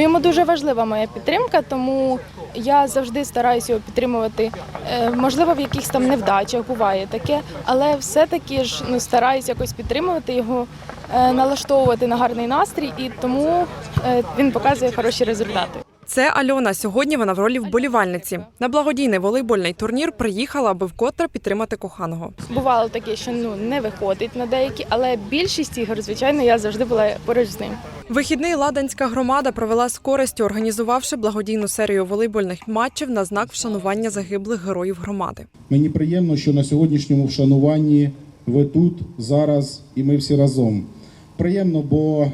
Йому дуже важлива моя підтримка, тому я завжди стараюся його підтримувати. Е, Можливо, в якихось там невдачах буває таке, але все-таки ж ну, стараюся якось підтримувати його, е, налаштовувати на гарний настрій, і тому е, він показує хороші результати. Це Альона. Сьогодні вона в ролі вболівальниці. На благодійний волейбольний турнір приїхала, аби вкотре підтримати коханого. Бувало таке, що ну не виходить на деякі, але більшість ігор, звичайно, я завжди була поруч з ним. Вихідний ладанська громада провела з користю, організувавши благодійну серію волейбольних матчів на знак вшанування загиблих героїв громади. Мені приємно, що на сьогоднішньому вшануванні ви тут, зараз і ми всі разом. Приємно, бо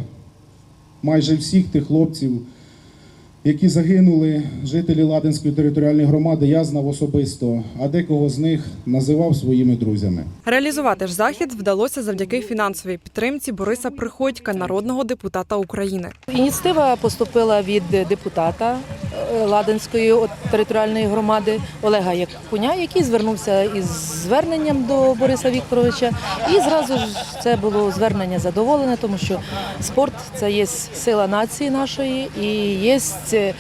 майже всіх тих хлопців, які загинули, жителі Ладинської територіальної громади, я знав особисто, а декого з них називав своїми друзями. Реалізувати ж захід вдалося завдяки фінансовій підтримці Бориса Приходька, народного депутата України. Ініціатива поступила від депутата Ладенської територіальної громади Олега Якуня, який звернувся із зверненням до Бориса Вікторовича. І зразу ж це було звернення задоволене, тому що спорт це є сила нації нашої і є е,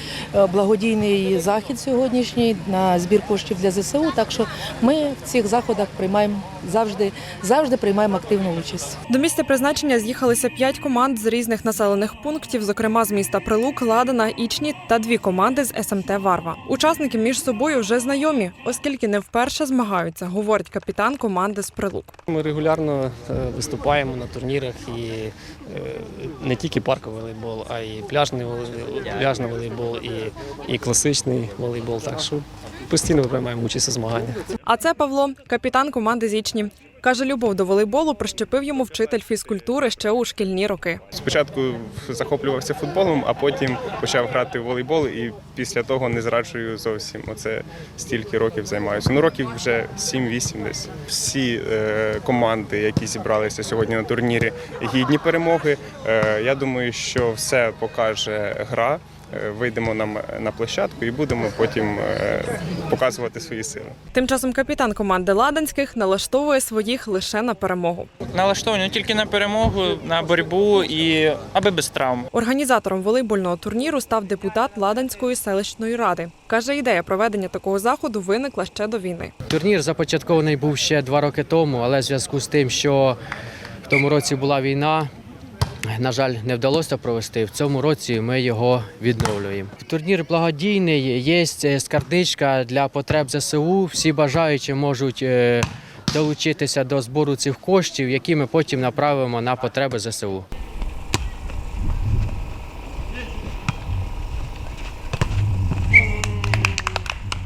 благодійний захід сьогоднішній на збір коштів для ЗСУ. Так що ми в цих заходах приймаємо завжди, завжди приймаємо активну участь. До місця призначення з'їхалися п'ять команд з різних населених пунктів, зокрема з міста Прилук, Ладана, Ічні та дві команди з СМТ Варва. Учасники між собою вже знайомі, оскільки не вперше змагаються, говорить капітан команди з Прилук. Ми регулярно е, виступаємо на турнірах і е, не тільки парковий волейбол, а й пляжний волей- пляжний волейбол, і, і класичний волейбол. Так що постійно приймаємо участь у змаганнях. А це Павло, капітан команди з Ічні. Каже, любов до волейболу прищепив йому вчитель фізкультури ще у шкільні роки. Спочатку захоплювався футболом, а потім почав грати в волейбол і після того не зраджую зовсім. Оце стільки років займаюся. Ну років вже 7-8 десь. Всі е, команди, які зібралися сьогодні на турнірі, гідні перемоги. Е, я думаю, що все покаже гра. Е, Вийдемо на, м- на площадку і будемо потім е, показувати свої сили. Тим часом капітан команди Ладанських налаштовує своїх лише на перемогу. налаштовані тільки на перемогу, на боротьбу і аби без травм. Організатором волейбольного турніру став депутат Ладанської селищної ради. Каже, ідея проведення такого заходу виникла ще до війни. Турнір започаткований був ще два роки тому, але в зв'язку з тим, що в тому році була війна, на жаль, не вдалося провести. В цьому році ми його відновлюємо. Турнір благодійний, є скардичка скарбничка для потреб ЗСУ. Всі бажаючі можуть е, долучитися до збору цих коштів, які ми потім направимо на потреби ЗСУ.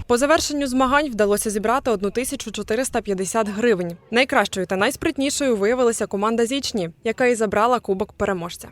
По завершенню змагань вдалося зібрати 1450 гривень. Найкращою та найспритнішою виявилася команда Зічні, яка і забрала кубок переможця.